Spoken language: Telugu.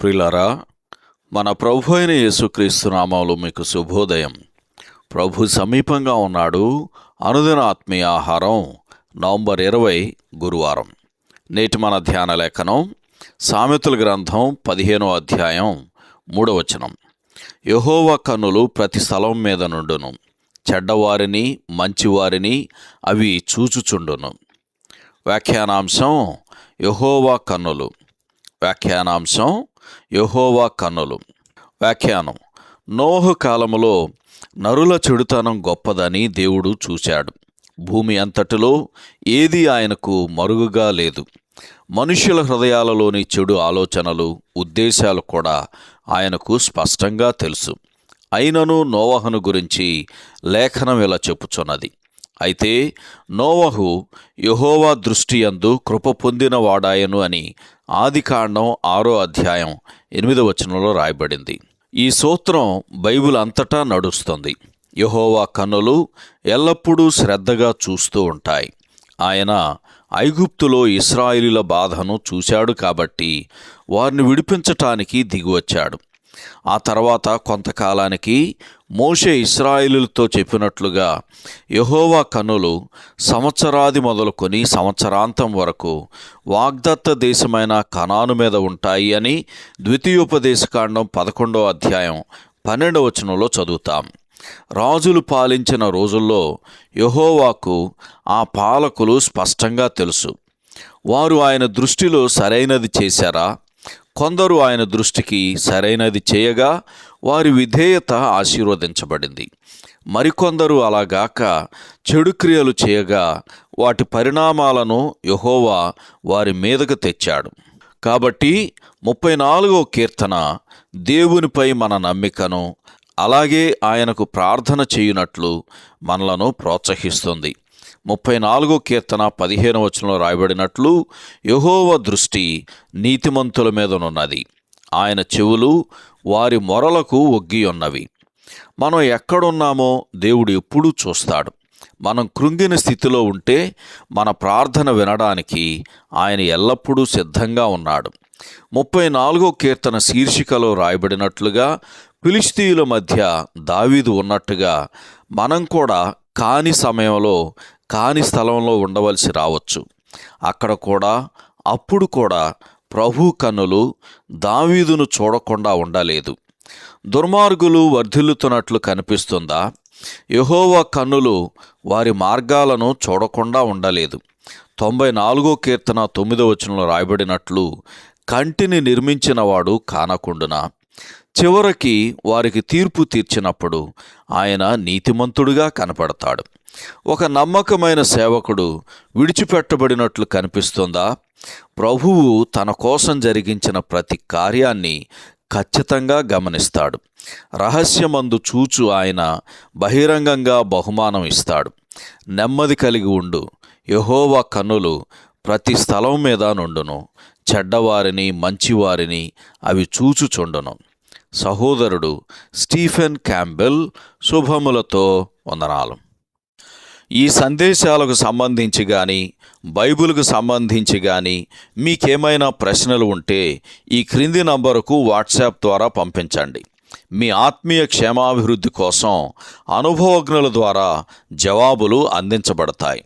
ప్రిలరా మన ప్రభు అయిన యేసుక్రీస్తు నామంలో మీకు శుభోదయం. ప్రభు సమీపంగా ఉన్నాడు. అనుదిన ఆత్మీయ ఆహారం నవంబర్ ఇరవై గురువారం. నేటి మన ధ్యాన లేఖనం సామెతల గ్రంథం పదిహేనో అధ్యాయం మూడవచనం యహోవ కన్నులు ప్రతి స్థలం మీద నుండును. చెడ్డవారిని మంచివారిని అవి చూచుచుండును. వ్యాఖ్యానాంశం యహోవా కన్నులు. వ్యాఖ్యానాంశం యహోవా కన్నులు. వ్యాఖ్యానం. నోహు కాలములో నరుల చెడుతనం గొప్పదని దేవుడు చూశాడు. భూమి అంతటిలో ఏది ఆయనకు మరుగుగా లేదు. మనుష్యుల హృదయాలలోని చెడు ఆలోచనలు ఉద్దేశాలు కూడా ఆయనకు స్పష్టంగా తెలుసు. అయినను నోవహను గురించి లేఖనం ఇలా చెప్పుచున్నది. అయితే నోవహు యహోవా దృష్టి యందు కృప పొందిన వాడాయను అని ఆదికాండం ఆరో అధ్యాయం ఎనిమిదో వచనంలో రాయబడింది. ఈ సూత్రం బైబిల్ అంతటా నడుస్తుంది. యహోవా కన్నులు ఎల్లప్పుడూ శ్రద్ధగా చూస్తూ ఉంటాయి. ఆయన ఐగుప్తులో ఇస్రాయిలీల బాధను చూశాడు కాబట్టి వారిని విడిపించటానికి దిగివచ్చాడు. ఆ తర్వాత కొంతకాలానికి మోషే ఇస్రాయిలులతో చెప్పినట్లుగా యహోవా కనులు సంవత్సరాది మొదలుకొని సంవత్సరాంతం వరకు వాగ్దత్త దేశమైన కణాను మీద ఉంటాయి అని ద్వితీయోపదేశకాండం పదకొండో అధ్యాయం పన్నెండవ వచనంలో చదువుతాం. రాజులు పాలించిన రోజుల్లో యహోవాకు ఆ పాలకులు స్పష్టంగా తెలుసు. వారు ఆయన దృష్టిలో సరైనది చేశారా? కొందరు ఆయన దృష్టికి సరైనది చేయగా వారి విధేయత ఆశీర్వదించబడింది. మరికొందరు అలాగాక చెడు క్రియలు చేయగా వాటి పరిణామాలను యహోవా వారి మీదకు తెచ్చాడు. కాబట్టి ముప్పై నాలుగో కీర్తన దేవునిపై మన నమ్మికను అలాగే ఆయనకు ప్రార్థన చేయునట్లు మనలను ప్రోత్సహిస్తుంది. ముప్పై నాలుగో కీర్తన పదిహేను వచనంలో రాయబడినట్లు యహోవ దృష్టి నీతిమంతుల మీదనున్నది. ఆయన చెవులు వారి మొరలకు ఒగ్గి ఉన్నవి మనం ఎక్కడున్నామో దేవుడు ఎప్పుడూ చూస్తాడు. మనం కృంగిన స్థితిలో ఉంటే మన ప్రార్థన వినడానికి ఆయన ఎల్లప్పుడూ సిద్ధంగా ఉన్నాడు. ముప్పై నాలుగో కీర్తన శీర్షికలో రాయబడినట్లుగా ఫిలిస్తీయుల మధ్య దావీదు ఉన్నట్టుగా మనం కూడా కాని సమయంలో కాని స్థలంలో ఉండవలసి రావచ్చు. అక్కడ కూడా అప్పుడు కూడా ప్రభు కన్నులు దావీదును చూడకుండా ఉండలేదు. దుర్మార్గులు వర్ధిల్లుతున్నట్లు కనిపిస్తుందా? యహోవా కన్నులు వారి మార్గాలను చూడకుండా ఉండలేదు. తొంభై నాలుగో కీర్తన తొమ్మిదో వచనంలో రాయబడినట్లు కంటిని నిర్మించినవాడు కానకుండునా? చివరికి వారికి తీర్పు తీర్చినప్పుడు ఆయన నీతిమంతుడుగా కనపడతాడు. ఒక నమ్మకమైన సేవకుడు విడిచిపెట్టబడినట్లు కనిపిస్తుందా? ప్రభువు తన కోసం జరిగించిన ప్రతి కార్యాన్ని ఖచ్చితంగా గమనిస్తాడు. రహస్యమందు చూచు ఆయన బహిరంగంగా బహుమానం ఇస్తాడు. నెమ్మది కలిగి ఉండు. యహోవా కన్నులు ప్రతి స్థలం మీద నుండును చెడ్డవారిని మంచివారిని అవి చూచుచుండును. సహోదరుడు స్టీఫెన్ క్యాంబెల్ శుభములతో వందనాలు. ఈ సందేశాలకు సంబంధించి కానీ బైబిల్కు సంబంధించి కానీ మీకేమైనా ప్రశ్నలు ఉంటే ఈ క్రింది నంబరుకు వాట్సాప్ ద్వారా పంపించండి. మీ ఆత్మీయ క్షేమాభివృద్ధి కోసం అనుభవజ్ఞుల ద్వారా జవాబులు అందించబడతాయి.